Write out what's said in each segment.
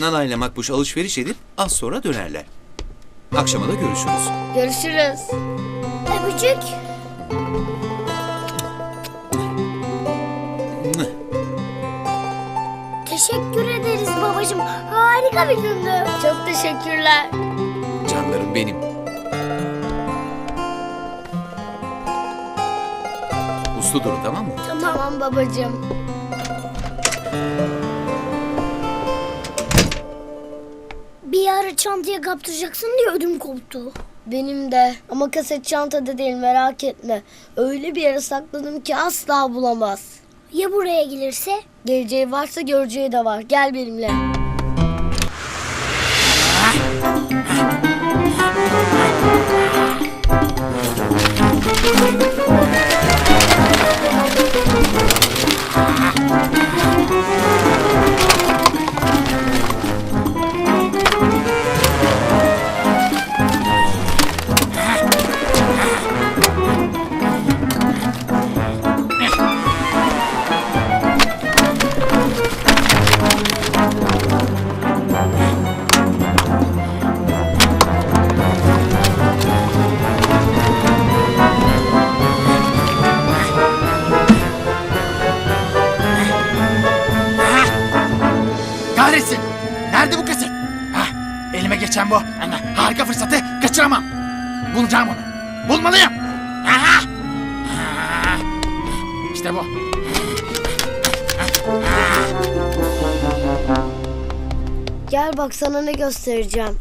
Nana ile Makbuş alışveriş edip az sonra dönerler. Akşama da görüşürüz. Görüşürüz. Öpücük. Teşekkür ederiz babacığım. Harika bir gündü. Çok teşekkürler. Canlarım benim. Uslu durun tamam mı? Tamam babacığım. Bir ara çantaya kaptıracaksın diye ödüm koptu. Benim de. Ama kaset çantada değil merak etme. Öyle bir yere sakladım ki asla bulamaz. Ya buraya gelirse? Geleceği varsa göreceği de var. Gel benimle. Bak sana ne göstereceğim.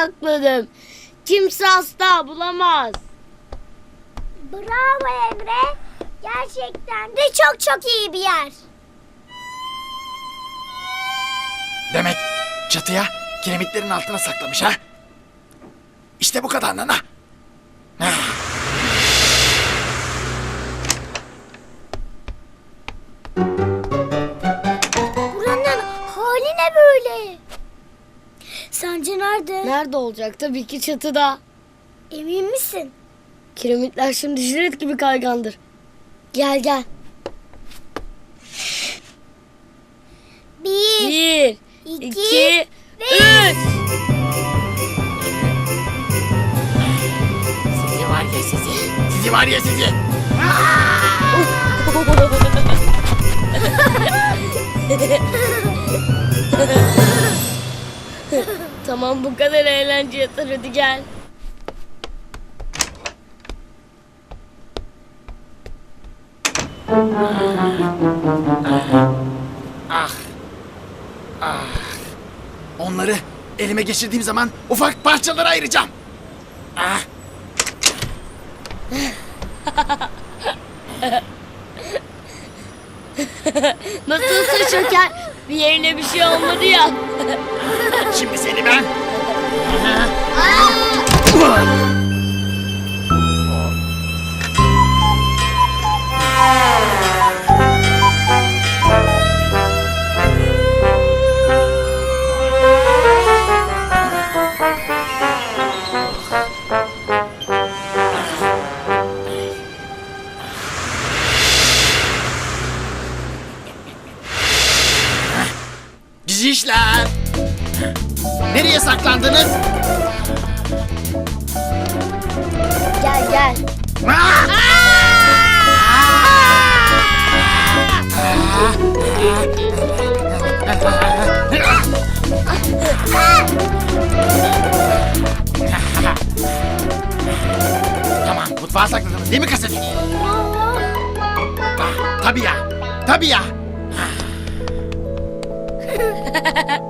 Sakladım. Kimse asla bulamaz. Bravo Emre. Gerçekten de çok çok iyi bir yer. Demek çatıya kiremitlerin altına saklamış ha? İşte bu kadar nana. Buranın hali ne böyle? Sence nerede? Nerede olacak? Tabii ki çatıda. Emin misin? Kiremitler şimdi jilet gibi kaygandır. Gel gel. Bir, Bir, iki, iki, üç. Sizi var ya sizi. Sizi var ya sizi. tamam bu kadar eğlence yeter hadi gel. Ah. Ah. Onları elime geçirdiğim zaman ufak parçalara ayıracağım. Ah. Nasılsa şoker bir yerine bir şey olmadı ya. Şimdi seni ben. işler. Nereye saklandınız? Gel gel. Tamam mutfağa sakladınız değil mi kaseti? Ah, tabii ya. Tabii ya.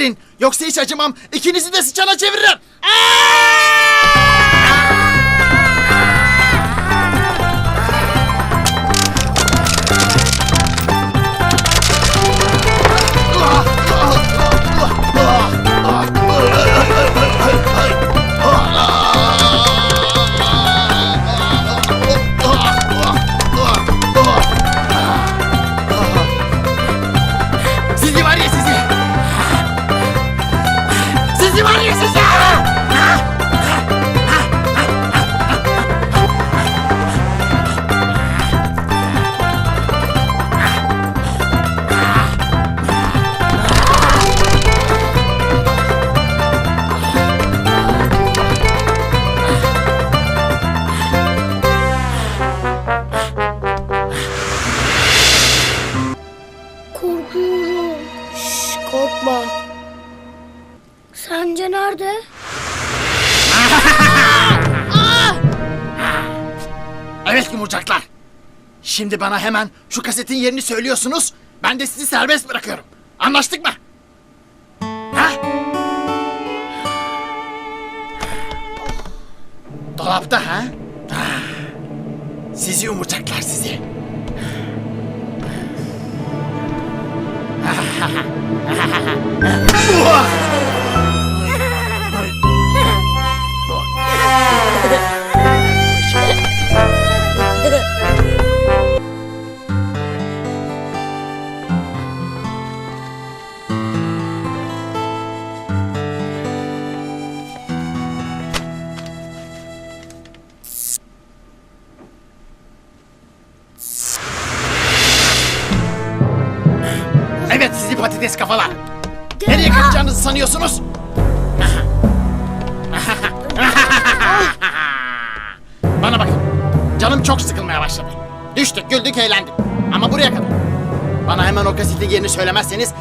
verin. Yoksa hiç acımam. İkinizi de sıçana çeviririm. Sizi Sizi var ya sizi. Bana hemen şu kasetin yerini söylüyorsunuz. Ben de sizi serbest bırakıyorum. Anlaştık mı? Ha? Dolapta ha? Ah. Sizi yumurcaklar sizi. Evet söylemezseniz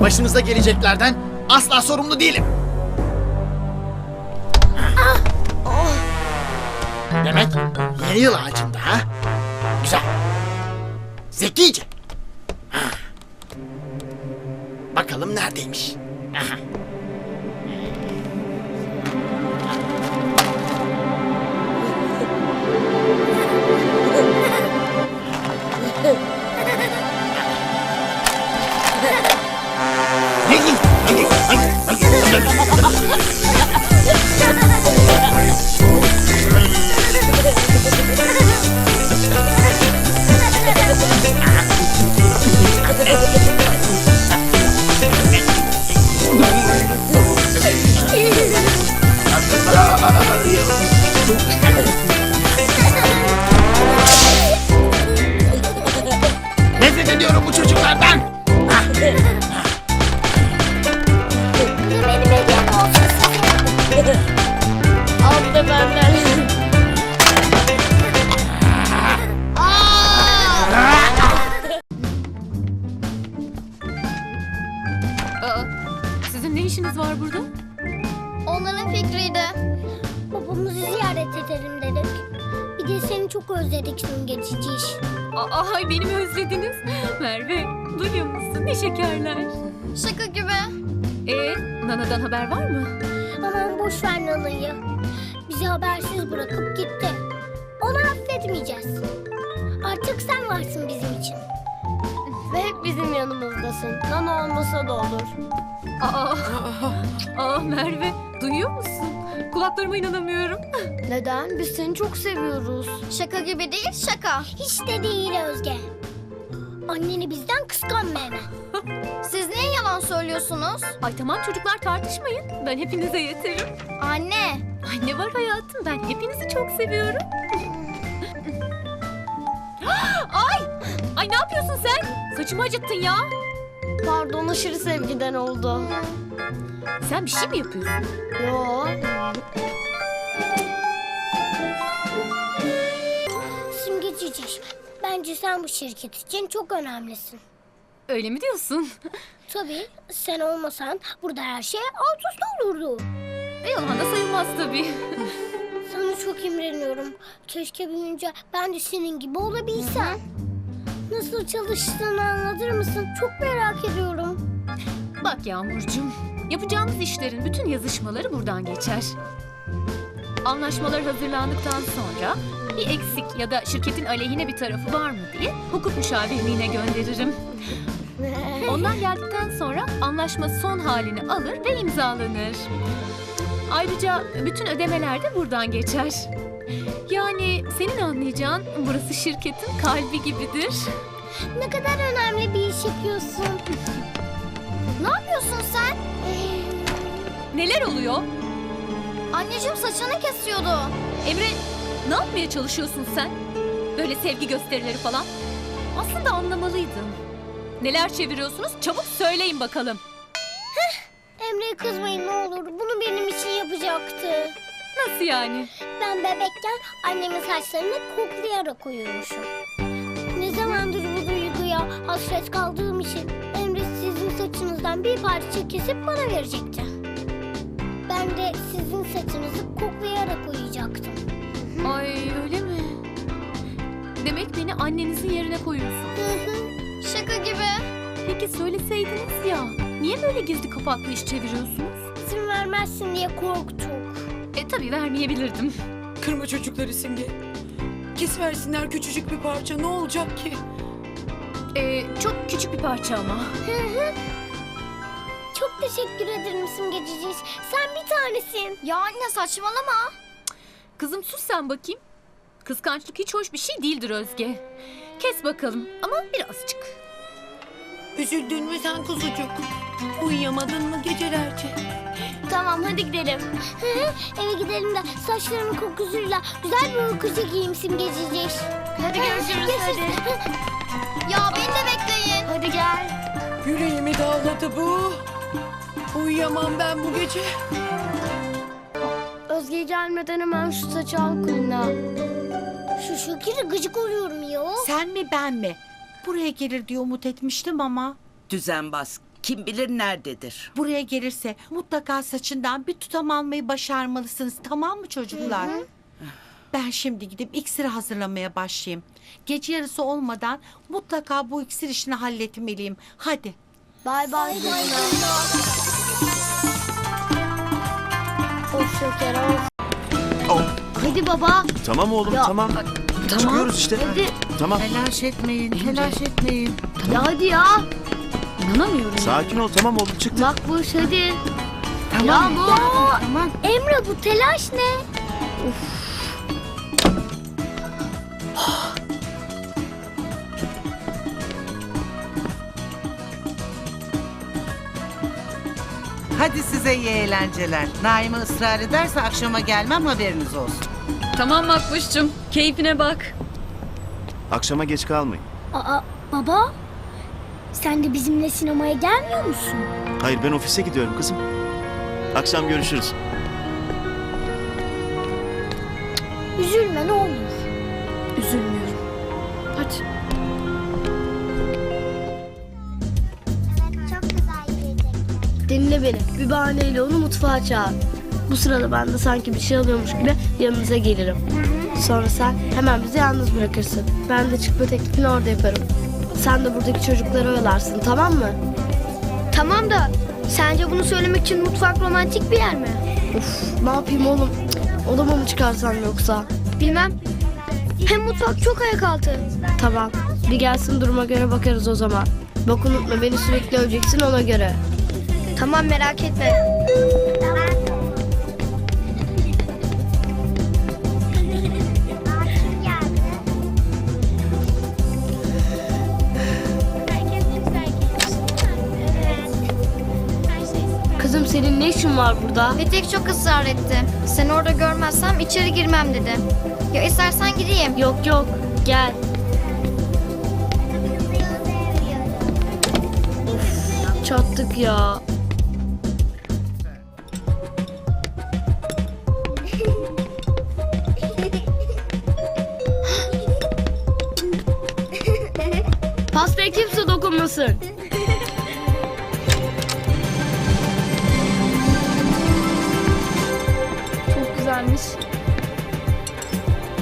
başınıza geleceklerden asla sorumlu değilim. Demek yeni yıl ağacında ha? Güzel. Zekice. Bakalım neredeymiş. Aha. Nefret ediyorum bu çocuklardan. Benim hediyem olsun size. Al da benden. Aa, sizin ne işiniz var burada? Onların fikriydi. Babamızı ziyaret edelim dedik. Bir de seni çok özledik simgecici. Aa, ay beni mi özlediniz? Merve, duyuyor musun? Ne şekerler. Şaka gibi. Ee, Nana'dan haber var mı? Aman boş ver Nana'yı. Bizi habersiz bırakıp gitti. Onu affetmeyeceğiz. Artık sen varsın bizim için. Ve hep bizim yanımızdasın. Nana olmasa da olur. Aa, aa Merve, duyuyor musun? Kulaklarıma inanamıyorum. Neden? Biz seni çok seviyoruz. Şaka gibi değil şaka. Hiç de değil Özge. Anneni bizden kıskanma hemen. Siz niye yalan söylüyorsunuz? Ay tamam çocuklar tartışmayın. Ben hepinize yeterim. Anne. Ay ne var hayatım, ben hepinizi çok seviyorum. Ay! Ay ne yapıyorsun sen? Saçımı acıttın ya. Pardon aşırı sevgiden oldu. Sen bir şey mi yapıyorsun? Yo. Simgecici. Bence sen bu şirket için çok önemlisin. Öyle mi diyorsun? Tabii sen olmasan burada her şey alt üst olurdu. E, Yalan da sayılmaz tabii. Sana çok imreniyorum. Keşke büyüyünce ben de senin gibi olabilsem. Nasıl çalıştığını anlatır mısın? Çok merak ediyorum. Bak Yağmurcuğum, yapacağımız işlerin bütün yazışmaları buradan geçer. Anlaşmalar hazırlandıktan sonra bir eksik ya da şirketin aleyhine bir tarafı var mı diye hukuk müşavirliğine gönderirim. Onlar geldikten sonra anlaşma son halini alır ve imzalanır. Ayrıca bütün ödemeler de buradan geçer. Yani senin anlayacağın burası şirketin kalbi gibidir. Ne kadar önemli bir iş yapıyorsun. ne yapıyorsun sen? Neler oluyor? Anneciğim saçını kesiyordu. Emre ne yapmaya çalışıyorsun sen? Böyle sevgi gösterileri falan. Aslında anlamalıydım. Neler çeviriyorsunuz? Çabuk söyleyin bakalım. Emre'ye kızmayın ne olur. Bunu benim için yapacaktı. Nasıl yani? Ben bebekken annemin saçlarını koklayarak uyumuşum. Ne zamandır bu duyguya hasret kaldığım için Emre sizin saçınızdan bir parça kesip bana verecekti. Ben de sizin saçınızı koklayarak uyuyacaktım. Ay öyle mi? Demek beni annenizin yerine koyuyorsun. Şaka gibi. Peki söyleseydiniz ya. Niye böyle gizli kapaklı iş çeviriyorsunuz? İzin vermezsin diye korktuk. E tabii vermeyebilirdim. Kırma çocukları Simge. Kesiversinler küçücük bir parça ne olacak ki? E, çok küçük bir parça ama. Çok teşekkür ederim Simgecici. Sen bir tanesin. Ya anne saçmalama. Kızım sus sen bakayım. Kıskançlık hiç hoş bir şey değildir Özge. Kes bakalım ama birazcık. Üzüldün mü sen kuzucuk? Uyuyamadın mı gecelerce? Tamam hadi gidelim. Eve gidelim de saçlarımın kokusuyla güzel bir uyku çekeyim Simgecici. Hadi görüşürüz hadi. Ya beni de bekleyin. Hadi gel. Yüreğimi dağladı bu. Uyuyamam ben bu gece. Özge gelmeden hemen şu saçı al Kulina. Şu şekilde gıcık oluyorum ya. Sen mi ben mi? Buraya gelir diye umut etmiştim ama. Düzenbaz. Kim bilir nerededir? Buraya gelirse mutlaka saçından bir tutam almayı başarmalısınız tamam mı çocuklar? Ben şimdi gidip iksiri hazırlamaya başlayayım. Gece yarısı olmadan mutlaka bu iksir işini halletmeliyim. Hadi. Bay bay Kulina. Of şeker of. Oh, Hadi baba. tamam oğlum Ya, tamam. Çıkıyoruz işte. Hadi. Tamam. Telaş etmeyin, telaş etmeyin. Ya hadi ya. İnanamıyorum. Sakin ol tamam oğlum çıktık. Makbuş hadi. Tamam. Ya bu. Tamam. Emre bu telaş ne? Hadi size iyi eğlenceler. Naime ısrar ederse akşama gelmem haberiniz olsun. Tamam Makbuş'cum. Keyfine bak. Akşama geç kalmayın. Aa baba. Sen de bizimle sinemaya gelmiyor musun? Hayır ben ofise gidiyorum kızım. Akşam görüşürüz. Üzülme ne olur. Dinle beni. Bir bahaneyle onu mutfağa çağır. Bu sırada ben de sanki bir şey alıyormuş gibi yanınıza gelirim. Sonra sen hemen bizi yalnız bırakırsın. Ben de çıkma teklifini orada yaparım. Sen de buradaki çocukları oyalarsın tamam mı? Tamam da sence bunu söylemek için mutfak romantik bir yer mi? Of ne yapayım oğlum? Odama mı çıkarsam yoksa? Bilmem. Hem mutfak çok ayak altı. Tamam. Bir gelsin duruma göre bakarız o zaman. Bak unutma beni sürekli öleceksin ona göre. Tamam merak etme. Kızım senin ne işin var burada? Petek çok ısrar etti. Seni orada görmezsem içeri girmem dedi. Ya istersen gideyim. Yok yok gel. Çattık ya. Pastaya kimse dokunmasın. Çok güzelmiş.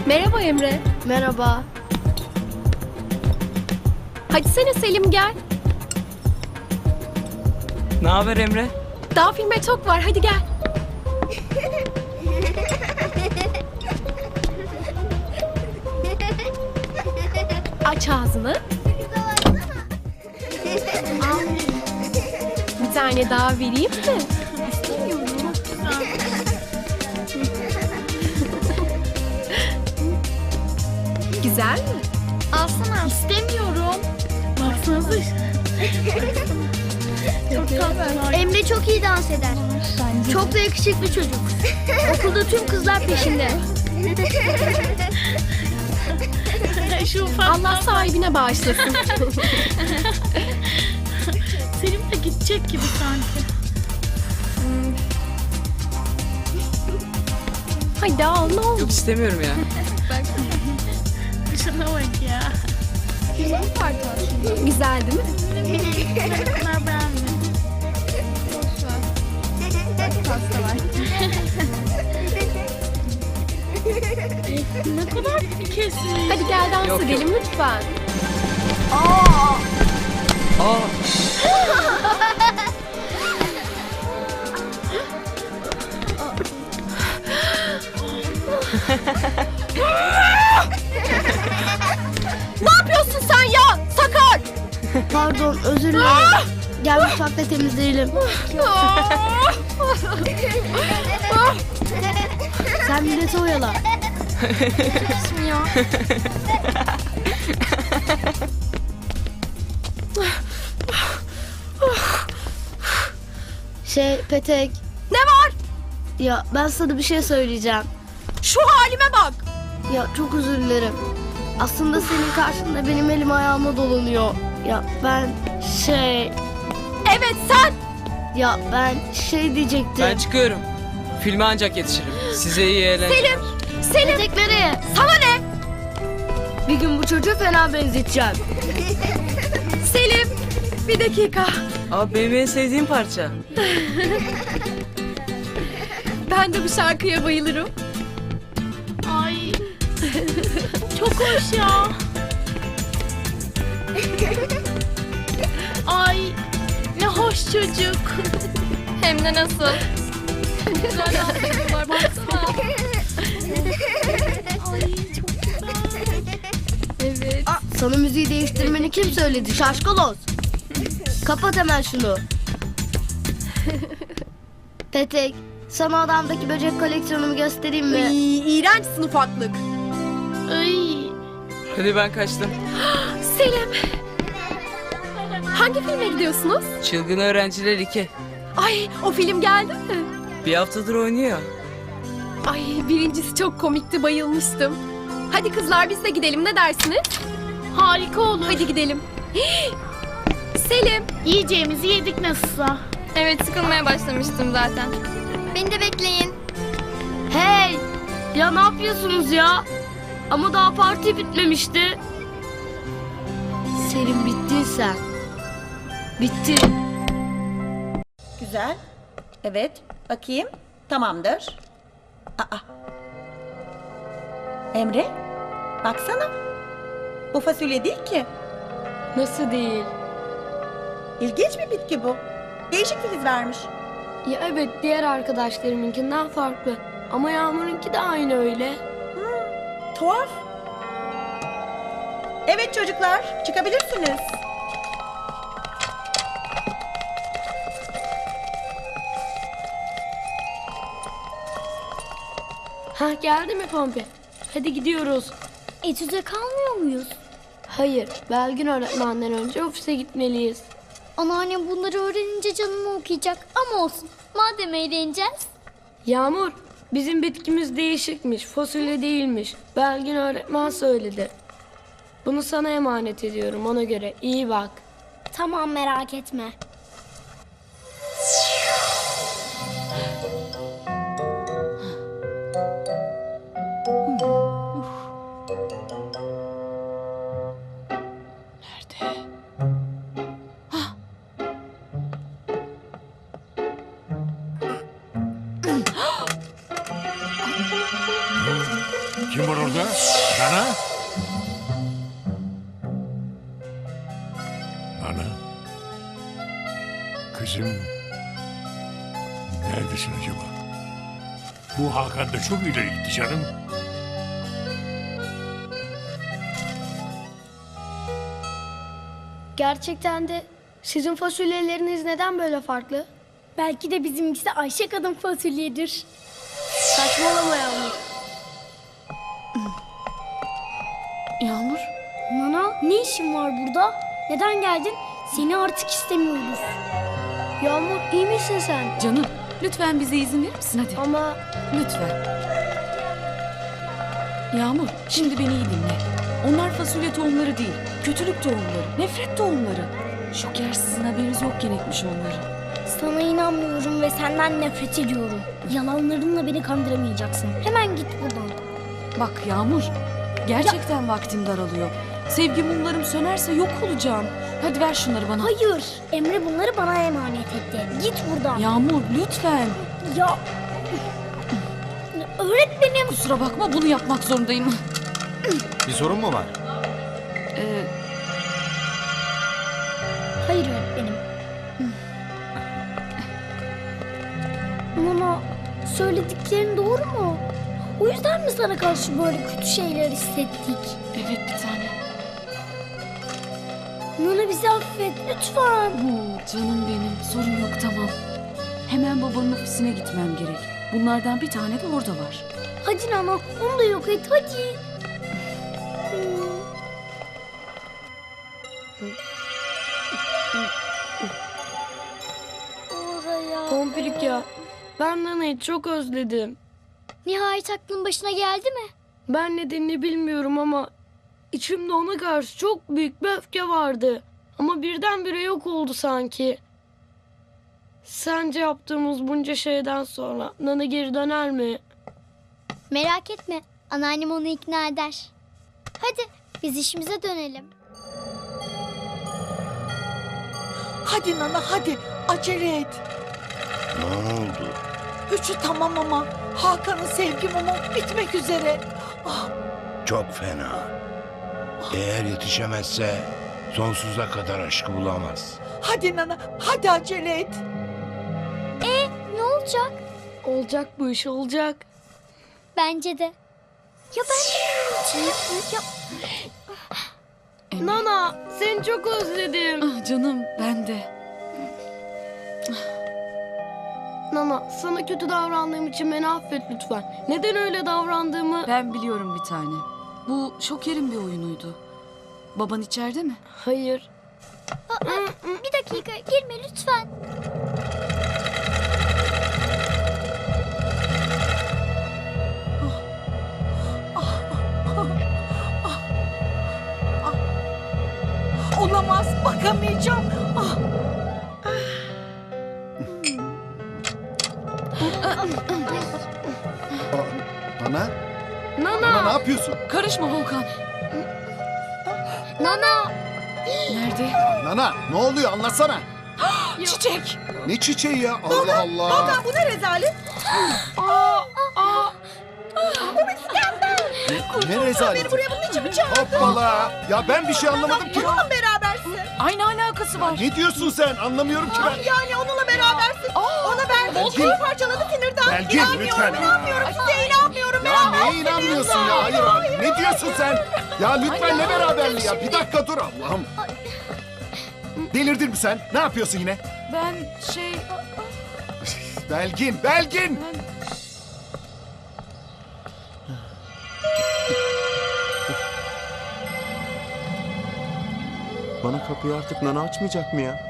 Merhaba Emre. Merhaba. Hadi sene Selim gel. Ne haber Emre? Daha filme çok var hadi gel. Tane daha vereyim mi? Güzel mi? Alsana. İstemiyorum. Emre çok iyi dans eder. Çok da yakışıklı çocuk. Okulda tüm kızlar peşinde. Allah sahibine bağışlasın. Selim de gidecek gibi sanki. Hadi al ne olur. Yok istemiyorum ya. Şuna bak ya. Güzel değil mi? Bunlar beğenmiyor. ne kadar kesin. Hadi gel dans Yok, yok. edelim lütfen. Aa! Ne yapıyorsun sen ya? Sakar! Pardon özür dilerim. Gel mutfakta temizleyelim. Sen milleti oyala. Şey Petek. Ne var? Ya ben sana bir şey söyleyeceğim. Şu halime bak. Ya çok özür dilerim. Aslında senin karşında benim elim ayağıma dolanıyor. Ya ben şey... Evet sen. Ya ben şey diyecektim. Ben çıkıyorum. Filme ancak yetişirim. Size iyi eğlenceler. Selim. Selim. Petek nereye? Sana ne? Bir gün bu çocuğu fena benzeteceğim. Selim. Bir dakika. Abi benim en sevdiğim parça. Ben de bu şarkıya bayılırım. Çok hoş ya. Ay. Ne hoş çocuk. Hem de nasıl? Güzel yapıyorlar baksana. Ay çok güzel. Evet. Sana müziği değiştirmeni kim söyledi şaşkaloz? Kapat hemen şunu. Petek, sana adamdaki böcek koleksiyonumu göstereyim mi? Ay, iğrençsin ufaklık. Ay. Hadi ben kaçtım. Selim. Hangi filme gidiyorsunuz? Çılgın Öğrenciler 2. Ay o film geldi mi? Bir haftadır oynuyor. Ay birincisi çok komikti bayılmıştım. Hadi kızlar biz de gidelim ne dersiniz? Harika olur. Hadi gidelim. Selim. Yiyeceğimizi yedik nasılsa. Evet sıkılmaya başlamıştım zaten. Beni de bekleyin. Hey! Ya ne yapıyorsunuz ya? Ama daha parti bitmemişti. Selim bittin sen. Bittin. Güzel. Evet. Bakayım. Tamamdır. Aa. Emre, baksana. Bu fasulye değil ki. Nasıl değil? İlginç bir bitki bu. Değişik filiz vermiş. Ya evet diğer arkadaşlarımınkinden farklı. Ama Yağmur'unki de aynı öyle. Tuhaf. Evet çocuklar, çıkabilirsiniz. Ha geldi mi Pompi? Hadi gidiyoruz. Etüde kalmıyor muyuz? Hayır, Belgin öğretmenden önce ofise gitmeliyiz. Anneannem bunları öğrenince canımı okuyacak. Ama olsun. Madem eğleneceğiz. Yağmur, bizim bitkimiz değişikmiş, fasulye değilmiş. Belgin öğretmen söyledi. Bunu sana emanet ediyorum ona göre. iyi bak. Tamam merak etme. Kim var orada? Nana? Nana? Kızım... Neredesin acaba? Bu Hakan da çok ileri gitti canım. Gerçekten de sizin fasulyeleriniz neden böyle farklı? Belki de bizimkisi Ayşe kadın fasulyedir. Saçmalama Yağmur. İşin var burada? Neden geldin? Seni artık istemiyoruz. Yağmur iyi misin sen? canım lütfen bize izin verir misin hadi? Ama Lütfen. Yağmur, şimdi beni iyi dinle. Onlar fasulye tohumları değil, kötülük tohumları, nefret tohumları. Şoker sizin haberiniz yokken ekmiş onları. Sana inanmıyorum ve senden nefret ediyorum. Yalanlarınla beni kandıramayacaksın. Hemen git buradan. Bak Yağmur, gerçekten vaktim daralıyor. Sevgi mumlarım sönerse yok olacağım. Hadi ver şunları bana. Hayır. Emre bunları bana emanet etti. Git buradan. Yağmur lütfen. Ya. Öğretmenim. Kusura bakma bunu yapmak zorundayım. Bir sorun mu var? Ee, Hayır öğretmenim. Nana söylediklerin doğru mu? O yüzden mi sana karşı böyle kötü şeyler hissettik? evet bir tane. Bizi affet lütfen. Oo, canım benim sorun yok tamam. Hemen babanın ofisine gitmem gerek. Bunlardan bir tane de orada var. Hadi Nana onu da yok et hadi. Oraya. Pompilik ya. Ben Nana'yı çok özledim. Nihayet aklın başına geldi mi? Ben nedenini bilmiyorum ama içimde ona karşı çok büyük bir öfke vardı. Ama birdenbire yok oldu sanki. Sence yaptığımız bunca şeyden sonra Nana geri döner mi? Merak etme. Anneannem onu ikna eder. Hadi biz işimize dönelim. Hadi Nana hadi acele et. Ne oldu? Üçü tamam ama Hakan'ın sevgi mumu bitmek üzere. Ah, Çok fena. Eğer yetişemezse sonsuza kadar aşkı bulamaz. hadi Nana hadi acele et. Ne olacak? Olacak bu iş olacak. Bence de. Ya ben? Ya Nana seni çok özledim. Ah canım ben de. Nana sana kötü davrandığım için beni affet lütfen. Neden öyle davrandığımı... Ben biliyorum bir tane. Bu Şoker'in bir oyunuydu. Baban içeride mi? Hayır. bir dakika girme lütfen. Olamaz bakamayacağım. Ah, Nana? Nana! ne yapıyorsun? Karışma Volkan. Nana. Nerede? Nana ne oluyor anlatsana. Çiçek. Ne çiçeği ya Allah Allah. Bu ne rezalet? Aa, aa, Ne rezalet. Beni buraya bunun için mi çağırdın? Hoppala. Ya ben bir şey anlamadım ki. Onunla berabersin. Ay ne alakası var? Ne diyorsun sen? Anlamıyorum ki ben. Yani onunla berabersin. Ona ben Belgin. volkanı parçaladı sinirden. Belgin, inanmıyorum, lütfen. inanmıyorum. Size neye inanmıyorsun ya? Hayır abi. Ne diyorsun sen? Ya lütfen ne beraberliği ya? Bir dakika dur Allah'ım. Delirdin mi sen? Ne yapıyorsun yine? Ben şey... Belgin, Belgin! Bana kapıyı artık Nana açmayacak mı ya?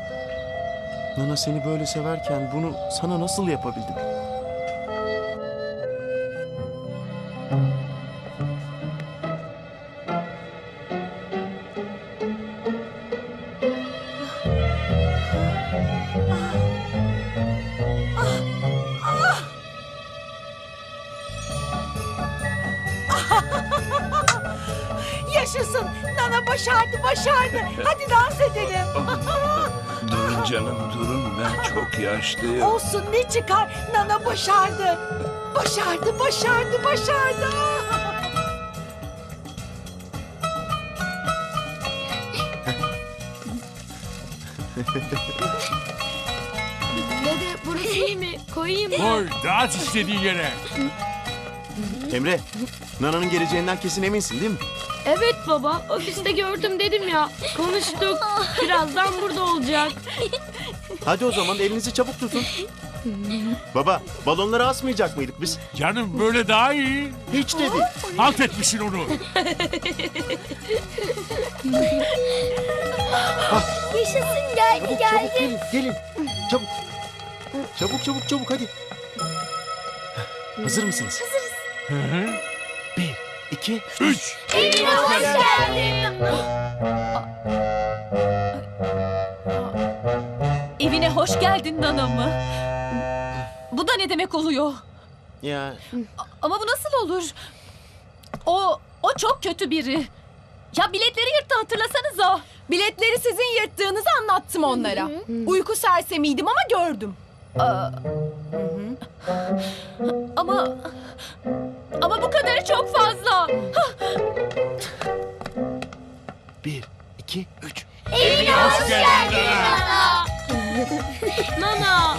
Nana seni böyle severken bunu sana nasıl yapabildim? Yaşlıyım. Olsun ne çıkar? Nana başardı. Başardı, başardı, başardı. dede burası iyi mi? Koyayım mı? Koy dağıt istediğin yere. Emre, Nana'nın geleceğinden kesin eminsin değil mi? Evet baba, ofiste gördüm dedim ya. Konuştuk. Birazdan burada olacak. Hadi o zaman elinizi çabuk tutun. Baba, balonları asmayacak mıydık biz? Canım böyle daha iyi. Hiç de değil. Halt etmişsin onu. Yaşasın geldi Çabuk, çabuk gelin, gelin. Çabuk. Çabuk, çabuk, çabuk hadi. Hazır mısınız? Hı hı. Bir, iki, Üç. Hoş geldin. Evine hoş geldin Nana mı? Bu da ne demek oluyor? Ya Ama bu nasıl olur? O, o çok kötü biri. Ya biletleri yırttı hatırlasanıza. Biletleri sizin yırttığınızı anlattım onlara. Uyku sersemiydim ama gördüm. Ama... Ama bu kadarı çok fazla. bir, iki, üç. Hoş geldin Nana.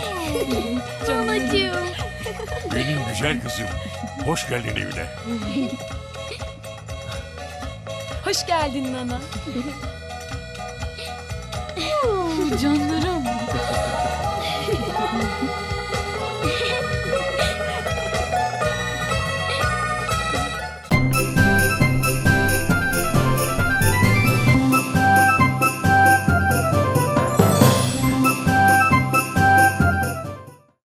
Nanacığım. Benim güzel kızım. Hoş geldin evine. Hoş geldin Nana. Canlarım.